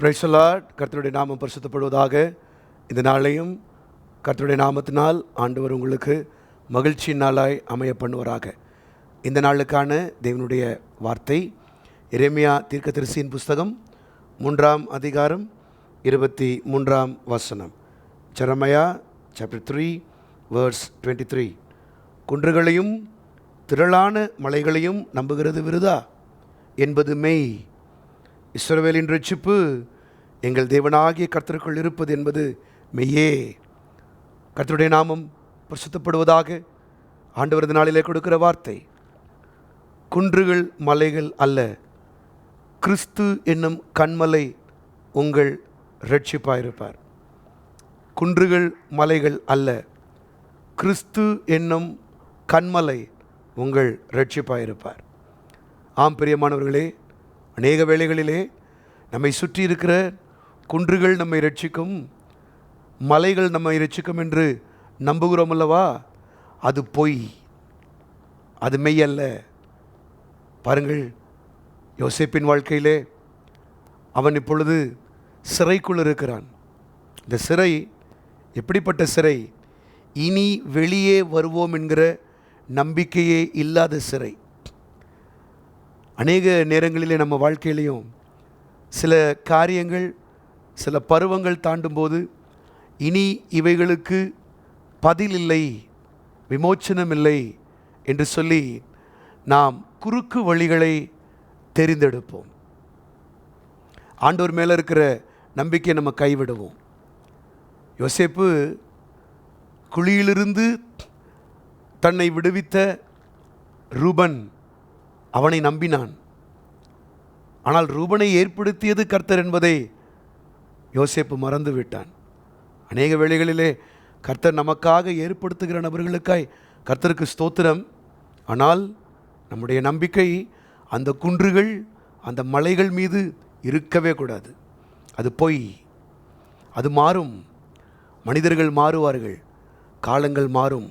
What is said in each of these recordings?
பிரைசலாட் கர்த்தருடைய நாமம் பரிசுத்தப்படுவதாக. இந்த நாளையும் கர்த்தருடைய நாமத்தினால் ஆண்டவர் உங்களுக்கு மகிழ்ச்சியின் நாளாய் அமைய பண்ணுவராக இந்த நாளுக்கான தேவனுடைய வார்த்தை இறைமையா தீர்க்க தரிசியின் புஸ்தகம் மூன்றாம் அதிகாரம் இருபத்தி மூன்றாம் வசனம். Jeremiah chapter three verse twenty three குன்றுகளையும் திரளான மலைகளையும் நம்புகிறது விருதா? என்பது மெய். இஸ்ரவேலின் ரட்சிப்பு எங்கள் தேவனாகிய கர்த்தருக்குள் இருப்பது என்பது மெய்யே. கர்த்தருடைய நாமம் பிரசுத்தப்படுவதாக ஆண்டவரது நாளிலே கொடுக்கிற வார்த்தை. குன்றுகள் மலைகள் அல்ல. கிறிஸ்து என்னும் கண்மலை உங்கள் ரட்சிப்பாயிருப்பார் குன்றுகள் மலைகள் அல்ல. கிறிஸ்து என்னும் கண்மலை உங்கள் ரட்சிப்பாயிருப்பார் ஆம் பிரியமானவர்களே அநேக வேளைகளிலே நம்மை சுற்றி இருக்கிற குன்றுகள் நம்மை ரட்சிக்கும் மலைகள் நம்மை ரட்சிக்கும் என்று நம்புகிறோம் அல்லவா? அது பொய். அது மெய் அல்ல. பாருங்கள் யோசிப்பின் வாழ்க்கையிலே அவன் இப்பொழுது சிறைக்குள் இருக்கிறான். இந்த சிறை எப்படிப்பட்ட சிறை? இனி வெளியே வருவோம் என்கிற நம்பிக்கையே இல்லாத சிறை. அநேக நேரங்களிலே நம்ம வாழ்க்கையிலையும் சில காரியங்கள் சில பருவங்கள் தாண்டும்போது இனி இவைகளுக்கு பதில் இல்லை விமோச்சனம் இல்லை என்று சொல்லி நாம் குறுக்கு வழிகளை தெரிந்தெடுப்போம். ஆண்டோர் மேலே இருக்கிற நம்பிக்கையை நம்ம கைவிடுவோம். யோசேப்பு குழியிலிருந்து தன்னை விடுவித்த ரூபன் அவனை நம்பினான். ஆனால் ரூபனை ஏற்படுத்தியது கர்த்தர் என்பதை யோசேப்பு மறந்து விட்டான் அநேக வேளைகளிலே கர்த்தர் நமக்காக ஏற்படுத்துகிற நபர்களுக்காய் கர்த்தருக்கு ஸ்தோத்திரம். ஆனால் நம்முடைய நம்பிக்கை அந்த குன்றுகள் அந்த மலைகள் மீது இருக்கவே கூடாது. அது பொய் அது மாறும். மனிதர்கள் மாறுவார்கள் காலங்கள் மாறும்.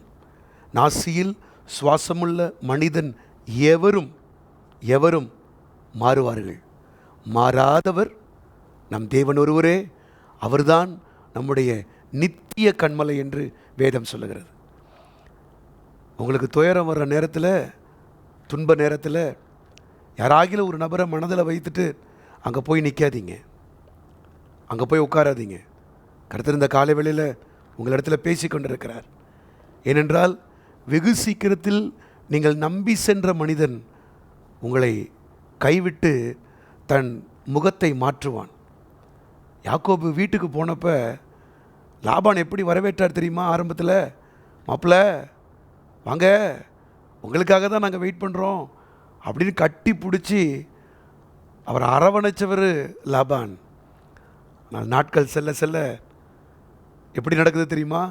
நாசியில் சுவாசமுள்ள மனிதன் எவரும் எவரும் மாறுவார்கள். மாறாதவர் நம் தேவன் ஒருவரே அவர்தான் நம்முடைய நித்திய கண்மலை என்று வேதம் சொல்லுகிறது. உங்களுக்கு துயரம் வர்ற நேரத்தில் துன்ப நேரத்தில் யாராகிலும் ஒரு நபரை மனதில் வைத்துட்டு அங்கே போய் நிற்காதீங்க அங்கே போய் உட்காராதீங்க. கடத்திருந்த காலை வேளையில் உங்களிடத்தில் பேசி கொண்டிருக்கிறார். ஏனென்றால் வெகு சீக்கிரத்தில் நீங்கள் நம்பி சென்ற மனிதன் உங்களை கைவிட்டு தன் முகத்தை மாற்றுவான். யாக்கோபு வீட்டுக்கு போனப்ப லாபான் எப்படி வரவேற்றார் தெரியுமா ஆரம்பத்தில்? மாப்பிள்ள வாங்க உங்களுக்காக தான் நாங்கள் வெயிட் பண்ணுறோம் அப்படின்னு கட்டி பிடிச்சி அவர் அரவணைச்சவர் லாபான். நாட்கள் செல்ல செல்ல எப்படி நடக்குது தெரியுமா?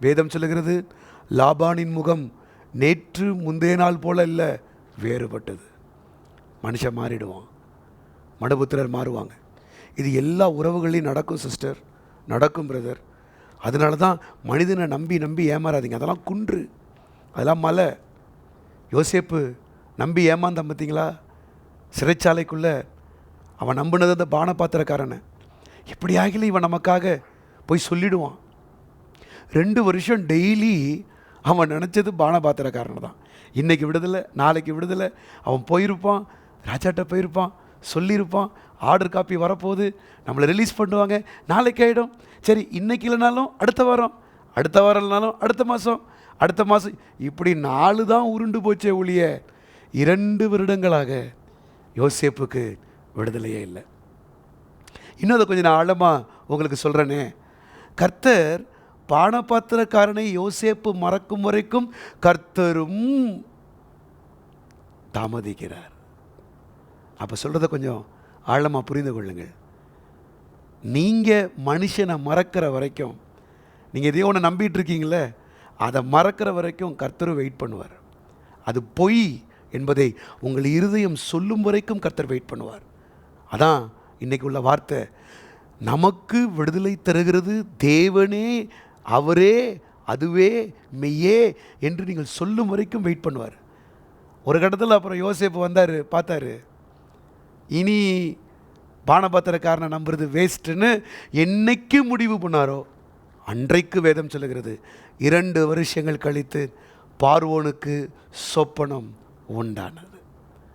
வேதம் சொல்லுகிறது லாபானின் முகம் நேற்று முந்தைய நாள் போல இல்லை வேறுபட்டது. மனுஷன் மாறிடுவான். மடபுத்திரர் மாறுவாங்க. இது எல்லா உறவுகளையும் நடக்கும் சிஸ்டர் நடக்கும் பிரதர் அதனால தான் மனிதனை நம்பி நம்பி ஏமாறாதீங்க. அதெல்லாம் குன்று. அதெல்லாம் மலை. யோசேப்பு நம்பி ஏமாந்தான் பார்த்தீங்களா? சிறைச்சாலைக்குள்ளே அவன் நம்பினது அந்த பானபாத்திரக்காரனை. எப்படி ஆகல இவன் நமக்காக போய் சொல்லிடுவான். ரெண்டு வருஷம் டெய்லி அவன் நினச்சது பானபாத்திரக்காரனை தான். இன்றைக்கி விடுதலை நாளைக்கு விடுதலை. அவன் போயிருப்பான். ராஜாட்ட போயிருப்பான் சொல்லியிருப்பான் ஆர்டர் காப்பி வரப்போகுது நம்மளை ரிலீஸ் பண்ணுவாங்க நாளைக்கு ஆகிடும் சரி இன்றைக்கி இல்லைனாலும் அடுத்த வாரம் அடுத்த வாரம் இல்லைனாலும் அடுத்த மாதம் அடுத்த மாதம் இப்படி நாலு தான் உருண்டு போச்சே ஒழிய இரண்டு வருடங்களாக யோசேப்புக்கு விடுதலையே இல்லை. இன்னும் அதை கொஞ்சம் நான் ஆழமாக உங்களுக்கு சொல்கிறேனே கர்த்தர் பானபாத்திரக்காரனை யோசேப்பு மறக்கும் வரைக்கும் கர்த்தரும் தாமதிக்கிறார். அப்போ சொல்கிறத கொஞ்சம் ஆழமாக புரிந்து கொள்ளுங்கள். நீங்கள் மனுஷனை மறக்கிற வரைக்கும் நீங்கள் எதையோ ஒன்று நம்பிட்டு இருக்கீங்களே அதை மறக்கிற வரைக்கும் கர்த்தரும் வெயிட் பண்ணுவார். அது பொய் என்பதை உங்கள் இருதயம் சொல்லும் வரைக்கும் கர்த்தர் வெயிட் பண்ணுவார். அதான் இன்றைக்கு உள்ள வார்த்தை. நமக்கு விடுதலை தருகிறது தேவனே அவரே அதுவே மெய்யே என்று நீங்கள் சொல்லும் வரைக்கும் வெயிட் பண்ணுவார். ஒரு கட்டத்தில் அப்புறம் யோசேப்பு வந்தார் பார்த்தாரு. இனி பானபாத்திரக்காரனை நம்புறது வேஸ்ட்டுன்னு என்னைக்கு முடிவு பண்ணாரோ அன்றைக்கு வேதம் சொல்லுகிறது. இரண்டு வருஷங்கள் கழித்து பார்வோனுக்கு சொப்பனம் உண்டானது.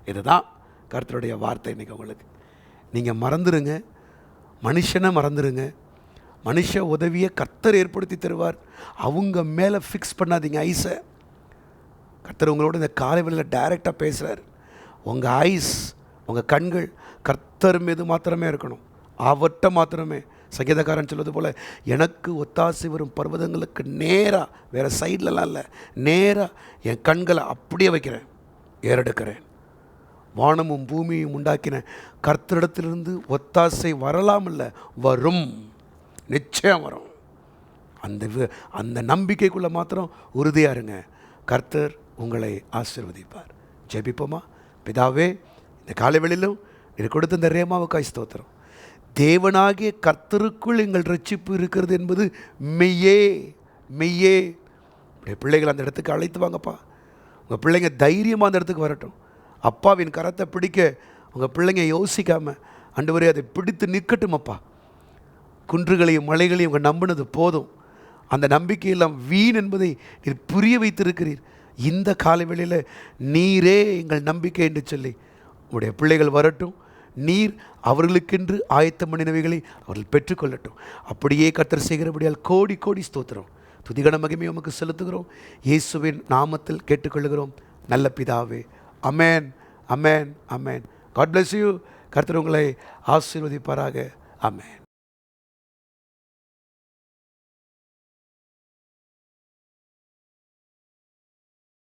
இதுதான் கர்த்தருடைய வார்த்தை இன்னைக்கு உங்களுக்கு. நீங்கள் மறந்துடுங்க மனுஷனை மறந்துடுங்க மனுஷ உதவியை கர்த்தர் ஏற்படுத்தி தருவார். அவங்க மேலே ஃபிக்ஸ் பண்ணாதீங்க ஐஸை கர்த்தர் உங்களோட இந்த காலை வேளையில் டைரெக்டாக பேசுகிறார் உங்கள் ஐஸ் உங்கள் கண்கள் கர்த்தர் மீது மாத்திரமே இருக்கணும். அவர்கிட்ட மாத்திரமே. சங்கீதக்காரன் சொல்வது போல் எனக்கு ஒத்தாசை வரும் பர்வதங்களுக்கு நேராக வேறு சைட்லலாம் இல்லை நேராக என் கண்களை அப்படியே வைக்கிறேன் ஏறெடுக்கிறேன். வானமும் பூமியும் உண்டாக்கின கர்த்தரிடத்திலிருந்து ஒத்தாசை வரலாம் இல்லை வரும். நிச்சயம் வரும். அந்த வி- அந்த நம்பிக்கைக்குள்ளே மாத்திரம் உறுதியாக இருங்க. கர்த்தர் உங்களை ஆசீர்வதிப்பார். ஜெபிப்போமா? பிதாவே இந்த காலைவெளியிலும் இது கொடுத்த இந்த ரேமாவுக்காய் ஸ்தோத்திரம். தேவனாகிய கர்த்தருக்குள் எங்கள் ரட்சிப்பு இருக்கிறது என்பது மெய்யே மெய்யே. உடைய பிள்ளைகள் அந்த இடத்துக்கு அழைத்து வாங்கப்பா. உங்கள் பிள்ளைங்க தைரியமாக அந்த இடத்துக்கு வரட்டும். அப்பாவின் கரத்தை பிடிக்க உங்கள் பிள்ளைங்க யோசிக்காமல் ஆண்டவரே அதை பிடித்து நிற்கட்டும் அப்பா குன்றுகளையும் மலைகளையும் உங்கள் நம்பினது போதும். அந்த நம்பிக்கையெல்லாம் வீண் என்பதை நீர் புரிய வைத்திருக்கிறீர். இந்த காலவெளியில் நீரே எங்கள் நம்பிக்கை என்று சொல்லி உடைய பிள்ளைகள் வரட்டும். நீர் அவர்களுக்கென்று ஆயத்தம் பண்ணினவைகளை அவர்கள் பெற்றுக்கொள்ளட்டும். அப்படியே கர்த்தர் செய்கிறபடியால் கோடி கோடி ஸ்தோத்திரம். துதிகன மகிமை உமக்கு செலுத்துகிறோம். இயேசுவின் நாமத்தில் கேட்டுக்கொள்கிறோம். நல்ல பிதாவே. அமேன் அமேன் அமேன். காட் பிளஸ் யூ கர்த்தர் உங்களை ஆசீர்வதிப்பாராக. அமேன்.